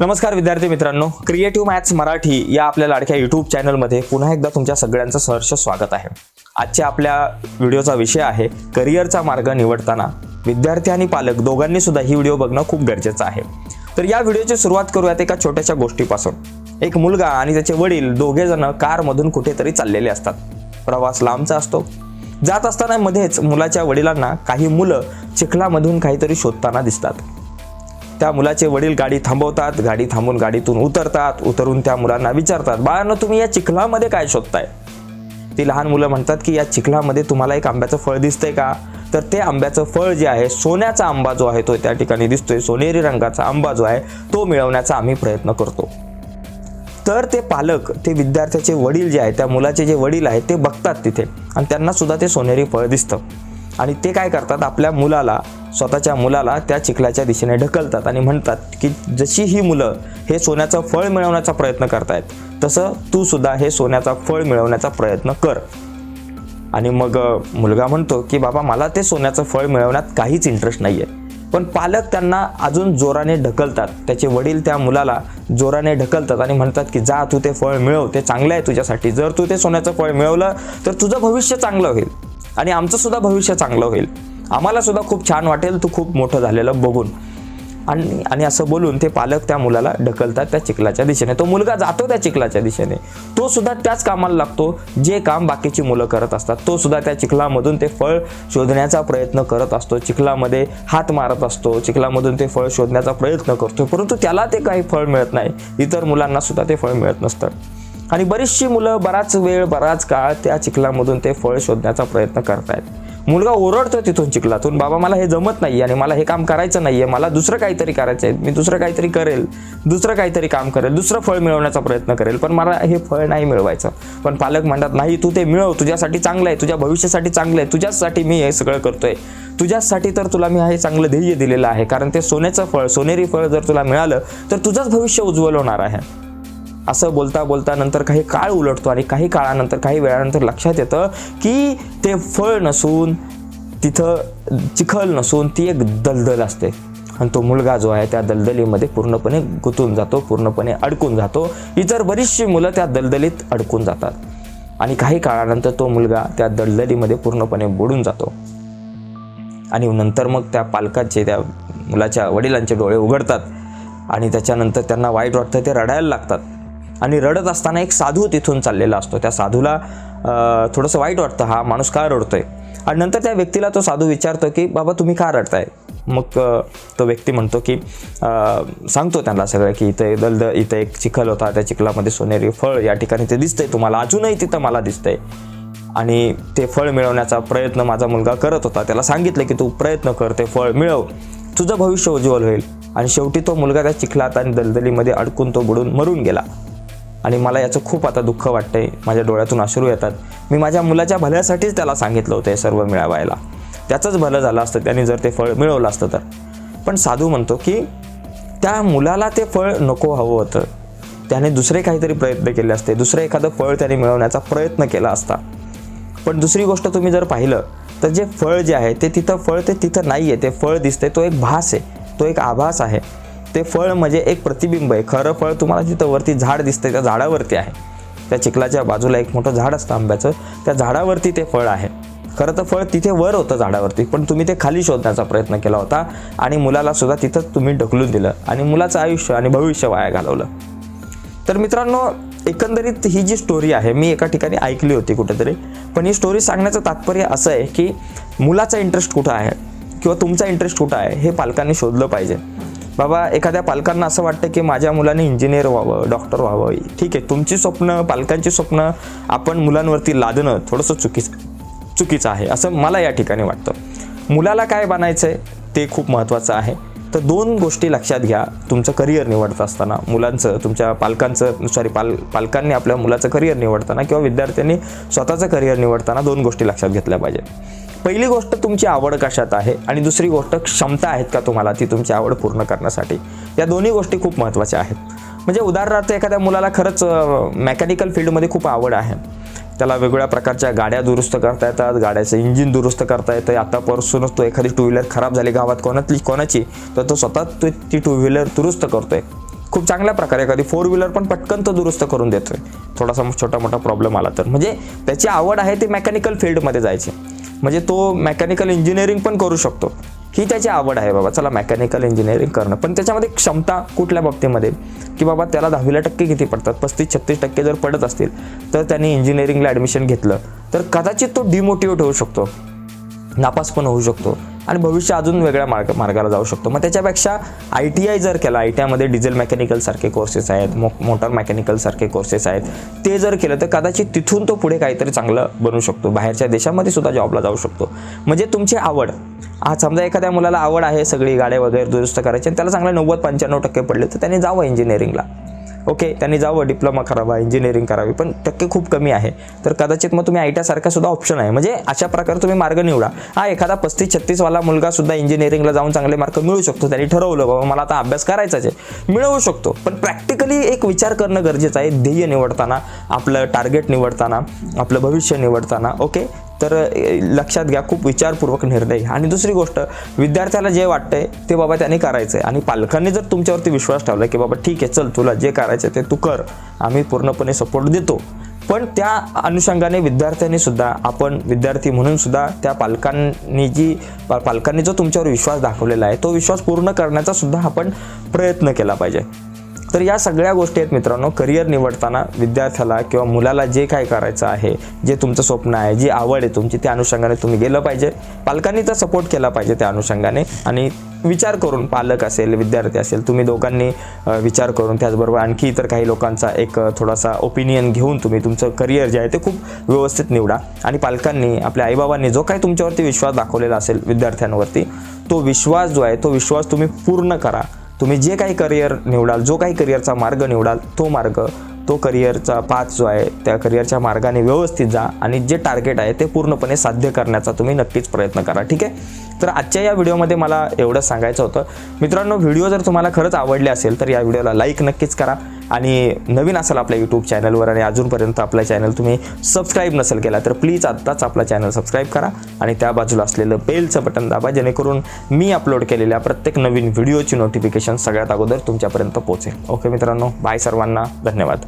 नमस्कार विद्यार्थी मित्रांनो क्रिएटिव्ह मॅथ्स मराठी या आपल्या लाडक्या यूट्यूब चॅनलमध्ये पुन्हा एकदा तुमच्या सगळ्यांचं सहर्ष स्वागत आहे. आजच्या आपल्या व्हिडिओचा विषय आहे करिअरचा मार्ग निवडताना. विद्यार्थी आणि पालक दोघांनी सुद्धा ही व्हिडिओ बघणं खूप गरजेचं आहे. तर या व्हिडिओची सुरुवात करूयात एका छोट्याशा गोष्टीपासून. एक मुलगा आणि त्याचे वडील दोघे जण कारमधून कुठेतरी चाललेले असतात. प्रवास लांबचा असतो. जात असताना मध्येच मुलाच्या वडिलांना काही मुलं चिखलामधून काहीतरी शोधताना दिसतात. त्या मुलाचे वडील गाडी थांबवतात गाडी थांबून गाडीतून उतरतात उतरून त्या मुलांना विचारतात बाळांनो तुम्ही या चिखलामध्ये काय शोधताय? ती लहान मुलं म्हणतात की या चिखलामध्ये तुम्हाला एक आंब्याचं फळ दिसतंय का? तर ते आंब्याचं फळ जे आहे सोन्याचा आंबा जो आहे तो त्या ठिकाणी दिसतोय सोनेरी रंगाचा आंबा जो आहे तो मिळवण्याचा आम्ही प्रयत्न करतो. तर ते पालक ते विद्यार्थ्याचे वडील जे आहे त्या मुलाचे जे वडील आहेत ते बघतात तिथे आणि त्यांना सुद्धा ते सोनेरी फळ दिसतं. आणि ते काय करतात आपल्या मुलाला स्वतःच्या मुलाला त्या चिखलाच्या दिशेने ढकलतात आणि म्हणतात की जशी ही मुलं हे सोन्याचं फळ मिळवण्याचा प्रयत्न करतायत तसं तू सुद्धा हे सोन्याचा फळ मिळवण्याचा प्रयत्न कर. आणि मग मुलगा म्हणतो की बाबा मला ते सोन्याचं फळ मिळवण्यात काहीच इंटरेस्ट नाही आहे पण पालक त्यांना अजून जोराने ढकलतात. त्याचे वडील त्या मुलाला जोराने ढकलतात आणि म्हणतात की जा तू ते फळ मिळव ते चांगलं आहे तुझ्यासाठी. जर तू ते सोन्याचं फळ मिळवलं तर तुझं भविष्य चांगलं होईल आणि आमचं सुद्धा भविष्य चांगलं होईल. आम्हाला सुद्धा खूप छान वाटेल तू खूप मोठं झालेलं बघून. आणि आणि असं बोलून ते पालक त्या मुलाला ढकलतात त्या चिखलाच्या दिशेने. तो मुलगा जातो त्या चिखलाच्या दिशेने. तो सुद्धा त्याच कामाला लागतो जे काम बाकीची मुलं करत असतात. तो सुद्धा त्या चिखलामधून ते फळ शोधण्याचा प्रयत्न करत असतो. चिखलामध्ये हात मारत असतो. चिखलामधून ते फळ शोधण्याचा प्रयत्न करतो. परंतु त्याला ते काही फळ मिळत नाही. इतर मुलांना सुद्धा ते फळ मिळत नसतं आणि बरीचशी मुलं बराच वेळ बराच काळ त्या चिखलामधून ते फळ शोधण्याचा प्रयत्न करतायत. मुलगा ओरडतो तिथून चिखलातून बाबा मला हे जमत नाही आणि मला हे काम करायचं नाही आहे मला दुसरं काहीतरी करायचं आहे मी दुसरं काहीतरी करेल दुसरं काहीतरी काम करेल दुसरं फळ मिळवण्याचा प्रयत्न करेल पण मला हे फळ नाही मिळवायचं. पण पालक म्हणतात नाही तू ते मिळव तुझ्यासाठी चांगलं आहे तुझ्या भविष्यासाठी चांगलं आहे तुझ्यासाठी मी हे सगळं करतोय. तुझ्यासाठी तर तुला मी हे चांगलं ध्येय दिलेलं आहे कारण ते सोन्याचं फळ सोनेरी फळ जर तुला मिळालं तर तुझंच भविष्य उज्ज्वल होणार आहे. असं बोलता बोलता नंतर काही काळ उलटतो आणि काही काळानंतर काही वेळानंतर लक्षात येतं की ते फळ नसून तिथं चिखल नसून ती एक दलदल असते. आणि तो मुलगा जो आहे त्या दलदलीमध्ये पूर्णपणे गुंतून जातो पूर्णपणे अडकून जातो. इतर बरीचशी मुलं त्या दलदलीत अडकून जातात. आणि काही काळानंतर तो मुलगा त्या दलदलीमध्ये पूर्णपणे बुडून जातो. आणि नंतर मग त्या पालकाचे त्या मुलाच्या वडिलांचे डोळे उघडतात. आणि त्याच्यानंतर त्यांना वाईट वाटतं ते रडायला लागतात. आणि रडत असताना एक साधू तिथून चाललेला असतो. त्या साधूला थोडंसं वाईट वाटतं हा माणूस का रडतोय? आणि नंतर त्या व्यक्तीला तो साधू विचारतो की बाबा तुम्ही का रडताय? मग तो व्यक्ती म्हणतो की सांगतो त्यांना सगळं की इथे दलद इथं एक चिखल होता त्या चिखलामध्ये सोनेरी फळ या ठिकाणी ते दिसतंय तुम्हाला अजूनही तिथं मला दिसतंय. आणि ते फळ मिळवण्याचा प्रयत्न माझा मुलगा करत होता. त्याला सांगितलं की तू प्रयत्न कर ते फळ मिळव. तुझं भविष्य उज्ज्वल होईल. आणि शेवटी तो मुलगा त्या चिखलात आणि दलदलीमध्ये अडकून तो बुडून मरून गेला. आणि मला याचं खूप आता दुःख वाटतंय. माझ्या डोळ्यातून अश्रू येतात. मी माझ्या मुलाच्या भल्यासाठीच त्याला सांगितलं होतं हे सर्व मिळवायला. त्याचंच भलं झालं असतं त्याने जर ते फळ मिळवलं असतं तर. पण साधू म्हणतो की त्या मुलाला ते फळ नको हवं होतं. त्याने दुसरे काहीतरी प्रयत्न केले असते. दुसरं एखादं फळ त्याने मिळवण्याचा प्रयत्न केला असता. पण दुसरी गोष्ट तुम्ही जर पाहिलं तर जे फळ जे आहे ते तिथं फळ ते तिथं नाही आहे ते फळ दिसते तो एक भास आहे. तो एक आभास आहे. ते फळ म्हणजे एक प्रतिबिंब आहे. खरं फळ तुम्हाला तिथं वरती झाड दिसतं त्या झाडावरती आहे. त्या चिखलाच्या बाजूला एक मोठं झाड असतं आंब्याचं. त्या झाडावरती ते फळ आहे. खरं तर फळ तिथे वर होतं झाडावरती पण तुम्ही ते खाली शोधण्याचा प्रयत्न केला होता आणि मुलाला सुद्धा तिथं तुम्ही ढकलून दिलं आणि मुलाचं आयुष्य आणि भविष्य वाया घालवलं. तर मित्रांनो एकंदरीत ही जी स्टोरी आहे मी एका ठिकाणी ऐकली होती कुठेतरी पण ही स्टोरी सांगण्याचं तात्पर्य असं आहे की मुलाचा इंटरेस्ट कुठं आहे किंवा तुमचा इंटरेस्ट कुठं आहे हे पालकांनी शोधलं पाहिजे. बाबा एखाद्या पालकांना असं वाटतं की माझ्या मुलाने इंजिनियर व्हावं डॉक्टर व्हावं. ठीक आहे तुमची स्वप्न पालकांची स्वप्न आपण मुलांवरती लादणं थोडंसं चुकीचं चुकीचं आहे. असं मला या ठिकाणी वाटतं. मुलाला काय बनायचं आहे ते खूप महत्त्वाचं आहे. तर दोन गोष्टी लक्षात घ्या. तुमचं करिअर निवडत असताना मुलांचं तुमच्या पालकांचं सॉरी पाल पालकांनी आपल्या मुलाचं करिअर निवडताना किंवा विद्यार्थ्यांनी स्वतःचं करिअर निवडताना दोन गोष्टी लक्षात घेतल्या पाहिजे पहिली गोष्ट तुमची आवड कशात आहे आणि दुसरी गोष्ट क्षमता आहेत का तुम्हाला ती तुमची आवड पूर्ण करण्यासाठी? या दोन्ही गोष्टी खूप महत्त्वाच्या आहेत. म्हणजे उदाहरणार्थ एखाद्या मुलाला खरंच मेकॅनिकल फील्डमध्ये खूप आवड आहे. त्याला वेगवेगळ्या प्रकारच्या गाड्या दुरुस्त करता येतात. गाड्याचं इंजिन दुरुस्त करता येतं. आतापासूनच तो एखादी टू व्हीलर खराब झाली गावात कोणातली कोणाची तर तो स्वतः तो ती टू व्हीलर दुरुस्त करतोय. खूप चांगल्या प्रकारे एखादी फोर व्हीलर पण पटकन तो दुरुस्त करून देतोय. थोडासा छोटा मोठा प्रॉब्लेम आला तर. म्हणजे त्याची आवड आहे ती मेकॅनिकल फील्डमध्ये जायची. म्हणजे तो मेकॅनिकल इंजिनिअरिंग पण करू शकतो. ही त्याची आवड आहे बाबा. चला मेकॅनिकल इंजिनिअरिंग करणं. पण त्याच्यामध्ये क्षमता कुठल्या बाबतीमध्ये? की बाबा त्याला दहावीला टक्के किती पडतात? पस्तीस छत्तीस टक्के जर पडत असतील तर त्यांनी इंजिनिअरिंगला ॲडमिशन घेतलं. तर कदाचित तो डिमोटिवेट होऊ शकतो. नापास पण होऊ शकतो आणि भविष्य अजून वेगळ्या मार्ग मार्गाला जाऊ शकतो. मग त्याच्यापेक्षा आय टी आय जर केला आय टी आयमध्ये डिझेल मेकॅनिकल सारखे कोर्सेस आहेत मो मोटर मेकॅनिकल सारखे कोर्सेस आहेत ते जर केलं तर कदाचित तिथून तो पुढे काहीतरी चांगलं बनू शकतो. बाहेरच्या देशामध्ये सुद्धा जॉबला जाऊ शकतो. म्हणजे तुमची आवड आज समजा एखाद्या मुलाला आवड आहे सगळी गाड्या वगैरे दुरुस्त करायची आणि त्याला चांगलं नव्वद पंच्याण्णव टक्के पडले तर त्याने जावं इंजिनिअरिंगला ओके त्यांनी जावं डिप्लोमा करावा इंजिनिअरिंग करावी पण टक्के खूप कमी आहे. तर कदाचित मग तुम्ही आय टी सारखा सुद्धा ऑप्शन आहे. म्हणजे अशा प्रकारे तुम्ही मार्ग निवडा. हा एखादा पस्तीस छत्तीसवाला मुलगा सुद्धा इंजिनिअरिंगला जाऊन चांगले मार्क मिळू शकतो. त्यांनी ठरवलं बाबा मला आता अभ्यास करायचाच आहे. मिळवू शकतो. पण प्रॅक्टिकली एक विचार करणं गरजेचं आहे. ध्येय निवडताना आपलं टार्गेट निवडताना आपलं भविष्य निवडताना. ओके? तर लक्षात घ्या खूप विचारपूर्वक निर्णय. आणि दुसरी गोष्ट विद्यार्थ्याला जे वाटतंय ते बाबा त्याने करायचं आहे आणि पालकांनी जर तुमच्यावरती विश्वास ठेवला की बाबा ठीक आहे चल तुला जे करायचं ते तू कर. आम्ही पूर्णपणे सपोर्ट देतो. पण त्या अनुषंगाने विद्यार्थ्यांनी सुद्धा आपण विद्यार्थी म्हणून सुद्धा त्या पालकांनी जी पा- पालकांनी जो तुमच्यावर विश्वास दाखवलेला आहे तो विश्वास पूर्ण करण्याचा सुद्धा आपण प्रयत्न केला पाहिजे. तर या सगळ्या गोष्टी आहेत मित्रांनो करिअर निवडताना विद्यार्थ्याला किंवा मुलाला जे काय करायचं आहे जे तुमचं स्वप्न आहे जी आवड आहे तुमची त्या अनुषंगाने तुम्ही गेलं पाहिजे. पालकांनी तर सपोर्ट केला पाहिजे त्या अनुषंगाने. आणि विचार करून पालक असेल विद्यार्थी असेल तुम्ही दोघांनी विचार करून त्याचबरोबर आणखी इतर काही लोकांचा एक थोडासा ओपिनियन घेऊन तुम्ही तुमचं करिअर जे आहे ते खूप व्यवस्थित निवडा. आणि पालकांनी आपल्या आईबाबांनी जो काही तुमच्यावरती विश्वास दाखवलेला असेल विद्यार्थ्यांवरती तो विश्वास जो आहे तो विश्वास तुम्ही पूर्ण करा. तुम्ही जे काही करिअर निवडाल जो काही करिअरचा मार्ग निवडाल तो मार्ग तो करिअरचा पाच जो आहे त्या करिअरच्या मार्गाने व्यवस्थित जा आणि जे टार्गेट आहे ते पूर्णपणे साध्य करण्याचा तुम्ही नक्कीच प्रयत्न करा. ठीक आहे? तर आजच्या या व्हिडिओमध्ये मला एवढं सांगायचं होतं. मित्रांनो व्हिडिओ जर तुम्हाला खरंच आवडले असेल तर या व्हिडिओला लाईक नक्कीच करा. आणि नवीन असाल आपल्या यूट्यूब चॅनलवर आणि अजूनपर्यंत आपला चॅनल तुम्ही सबस्क्राईब नसेल केला तर प्लीज आत्ताच आपला चॅनल सबस्क्राईब करा. आणि त्या बाजूला असलेलं बेलचं बटन दाबा जेणेकरून मी अपलोड केलेल्या प्रत्येक नवीन व्हिडिओची नोटिफिकेशन सगळ्यात अगोदर तुमच्यापर्यंत पोहोचेल. ओके मित्रांनो बाय सर्वांना. धन्यवाद.